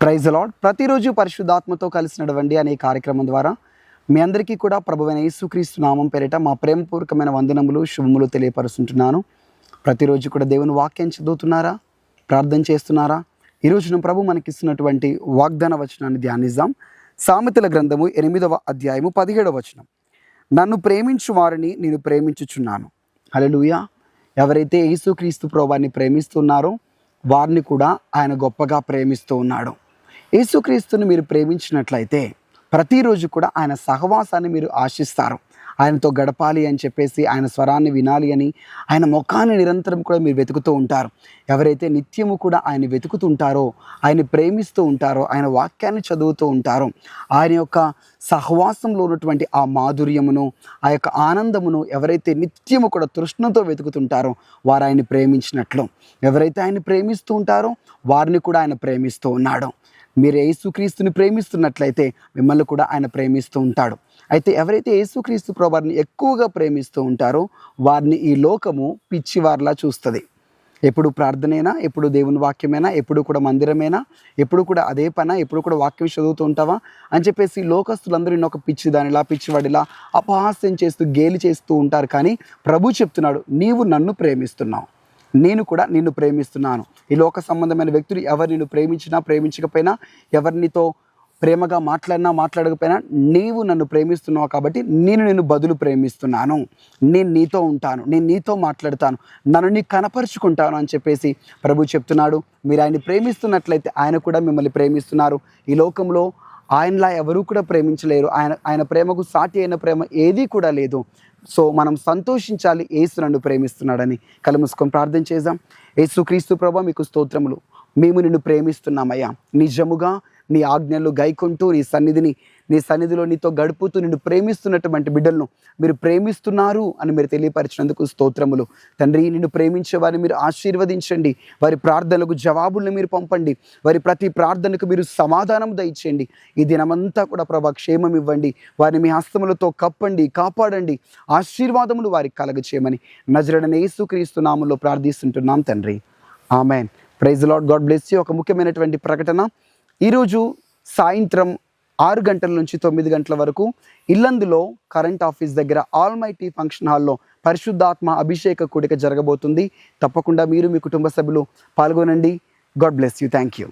Praise lord ప్రతిరోజు పరిశుద్ధాత్మతో కలిసి నడవండి అనే కార్యక్రమం ద్వారా మీ అందరికీ కూడా ప్రభువైన యేసుక్రీస్తు నామం పేరిట మా ప్రేమపూర్వకమైన వందనములు శుభములు తెలియపరుస్తుంటున్నాను. ప్రతిరోజు కూడా దేవుని వాక్యం చదువుతున్నారా? ప్రార్థన చేస్తున్నారా? ఈరోజున ప్రభు మనకిస్తున్నటువంటి వాగ్దాన వచనాన్ని ధ్యానిద్దాం. సామెతల గ్రంథము ఎనిమిదవ అధ్యాయము పదిహేడవ వచనం. నన్ను ప్రేమించు వారిని నేను ప్రేమించుచున్నాను. హల్లెలూయా. ఎవరైతే యేసుక్రీస్తు ప్రభాన్ని ప్రేమిస్తున్నారో వారిని కూడా ఆయన గొప్పగా ప్రేమిస్తూ ఉన్నాడు. యేసుక్రీస్తుని మీరు ప్రేమించినట్లయితే ప్రతిరోజు కూడా ఆయన సహవాసాన్ని మీరు ఆశిస్తారు. ఆయనతో గడపాలి అని చెప్పేసి ఆయన స్వరాన్ని వినాలి అని ఆయన ముఖాన్ని నిరంతరం కూడా మీరు వెతుకుతూ ఉంటారు. ఎవరైతే నిత్యము కూడా ఆయన వెతుకుతుంటారో ఆయన ప్రేమిస్తూ ఉంటారో ఆయన వాక్యాన్ని చదువుతూ ఉంటారో ఆయన యొక్క సహవాసంలో ఉన్నటువంటి ఆ మాధుర్యమును ఆ యొక్క ఆనందమును ఎవరైతే నిత్యము కూడా తృష్ణతో వెతుకుతుంటారో వారు ఆయన్ని ప్రేమించినట్లు. ఎవరైతే ఆయన ప్రేమిస్తూ ఉంటారో వారిని కూడా ఆయన ప్రేమిస్తూ ఉన్నాడు. మీరు యేసుక్రీస్తుని ప్రేమిస్తున్నట్లయితే మిమ్మల్ని కూడా ఆయన ప్రేమిస్తూ ఉంటాడు. అయితే ఎవరైతే యేసుక్రీస్తు ప్రభువారిని ఎక్కువగా ప్రేమిస్తూ ఉంటారో వారిని ఈ లోకము పిచ్చివారిలా చూస్తుంది. ఎప్పుడు ప్రార్థనైనా ఎప్పుడు దేవుని వాక్యమైనా ఎప్పుడు కూడా మందిరమైనా ఎప్పుడు కూడా అదే పనా ఎప్పుడు కూడా వాక్యం చదువుతూ ఉంటావా అని చెప్పేసి లోకస్తులందరూ ఒక పిచ్చి దానిలా పిచ్చివాడిలా అపహాస్యం చేస్తూ గేలి చేస్తూ ఉంటారు. కానీ ప్రభు చెప్తున్నాడు నీవు నన్ను ప్రేమిస్తున్నావు. నేను కూడా నిన్ను ప్రేమిస్తున్నాను. ఈ లోక సంబంధమైన వ్యక్తులు ఎవరు నిన్ను ప్రేమించినా ప్రేమించకపోయినా ఎవరినితో ప్రేమగా మాట్లాడినా మాట్లాడకపోయినా నీవు నన్ను ప్రేమిస్తున్నావు కాబట్టి నేను నిన్ను బదులు ప్రేమిస్తున్నాను. నేను నీతో ఉంటాను నేను నీతో మాట్లాడతాను నన్ను నీ కనపరుచుకుంటాను అని చెప్పేసి ప్రభు చెప్తున్నాడు. మీరు ఆయన్ని ప్రేమిస్తున్నట్లయితే ఆయన కూడా మిమ్మల్ని ప్రేమిస్తున్నారు. ఈ లోకంలో ఆయనలా ఎవరూ కూడా ప్రేమించలేరు. ఆయన ఆయన ప్రేమకు సాటి అయిన ప్రేమ ఏదీ కూడా లేదు. సో మనం సంతోషించాలి. ఏసు నన్ను ప్రేమిస్తున్నాడని కళ్ళు ప్రార్థన చేద్దాం. ఏసు క్రీస్తు ప్రభా మీకు స్తోత్రములు. మేము నిన్ను ప్రేమిస్తున్నామయ్యా. నిజముగా నీ ఆజ్ఞలు గైకుంటూ నీ సన్నిధిని నీ సన్నిధిలో నీతో గడుపుతూ నిన్ను ప్రేమిస్తున్నటువంటి బిడ్డలను మీరు ప్రేమిస్తున్నారు అని మీరు తెలియపరిచినందుకు స్తోత్రములు. తండ్రి నిన్ను ప్రేమించే వారిని మీరు ఆశీర్వదించండి. వారి ప్రార్థనలకు జవాబులను మీరు పంపండి. వారి ప్రతి ప్రార్థనకు మీరు సమాధానం దయచేయండి. ఈ దినమంతా కూడా ప్రభా క్షేమం ఇవ్వండి. వారిని మీ హస్తములతో కప్పండి కాపాడండి. ఆశీర్వాదములు వారికి కలగచేయమని నజరడని యేసుక్రీస్తు నామంలో ప్రార్థిస్తుంటున్నాం తండ్రి. Amen. Praise lord God bless you. ఒక ముఖ్యమైనటువంటి ప్రకటన. ఈరోజు సాయంత్రం ఆరు గంటల నుంచి తొమ్మిది గంటల వరకు ఇల్లందులో కరెంట్ ఆఫీస్ దగ్గర ఆల్ మైటీ ఫంక్షన్ హాల్లో పరిశుద్ధాత్మ అభిషేక కూడిక జరగబోతుంది. తప్పకుండా మీరు మీ కుటుంబ సభ్యులు పాల్గొనండి. God bless you. Thank you